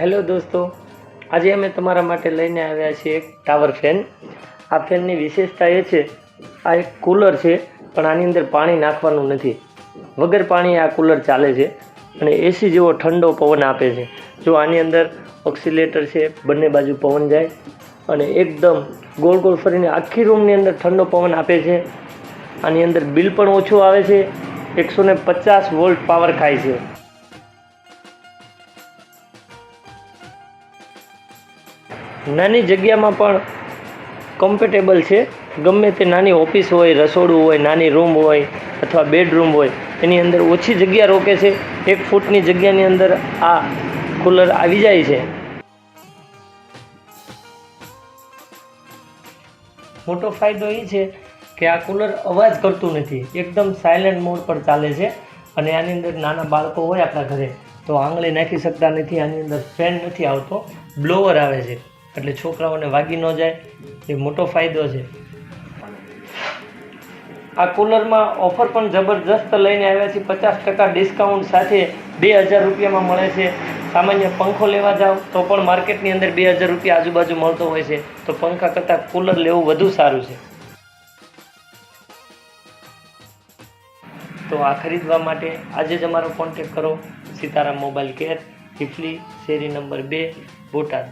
Hello દોસ્તો, આજે અમે તમારા માટે લઈને આવ્યા છીએ એક ટાવર ફેન. આ ફેનની વિશેષતા એ છે, આ એક કૂલર છે, પણ આની અંદર પાણી નાખવાનું નથી. વગર પાણી આ કૂલર ચાલે છે અને એસી જેવો ઠંડો પવન આપે છે. જો આની અંદર ઓક્સિલેટર છે, બંને બાજુ પવન જાય અને એકદમ ગોળ ગોળ ફરીને આખી રૂમની અંદર ઠંડો પવન આપે છે. આની અંદર બિલ પણ ઓછું આવે છે. એકસો ને પચાસ વોલ્ટ પાવર ખાય છે. નાની જગ્યામાં પણ કમ્ફર્ટેબલ છે. ગમે તે નાની ઓફિસ હોય, રસોડું હોય, નાની રૂમ હોય અથવા બેડરૂમ હોય, એની અંદર ઓછી જગ્યા રોકે છે. એક ફૂટની જગ્યાની અંદર આ કૂલર આવી જાય છે. મોટો ફાયદો એ છે કે આ કૂલર અવાજ કરતું નથી. એકદમ સાયલન્ટ મોડ પર ચાલે છે અને આની અંદર નાના બાળકો હોય આપણા ઘરે, તો આંગળી નાખી શકતા નથી, આની અંદર ફેન નથી આવતો બ્લોવર આવે છે. એટલે છોકરાઓને વાગી ન જાય, એ મોટો ફાયદો છે. આ કૂલરમાં ઓફર પણ જબરજસ્ત લઈને આવ્યા છે. પચાસ ટકા ડિસ્કાઉન્ટ સાથે બે હજાર રૂપિયામાં મળે છે. સામાન્ય પંખો લેવા જાઓ તો પણ માર્કેટની અંદર બે હજાર રૂપિયા આજુબાજુ મળતો હોય છે. તો પંખા કરતાં કૂલર લેવું વધુ સારું છે. તો આ ખરીદવા માટે આજે જ અમારો કોન્ટેક કરો. સીતારામ મોબાઈલ કેર, હિફલી, શેરી નંબર બે, બોટાદ.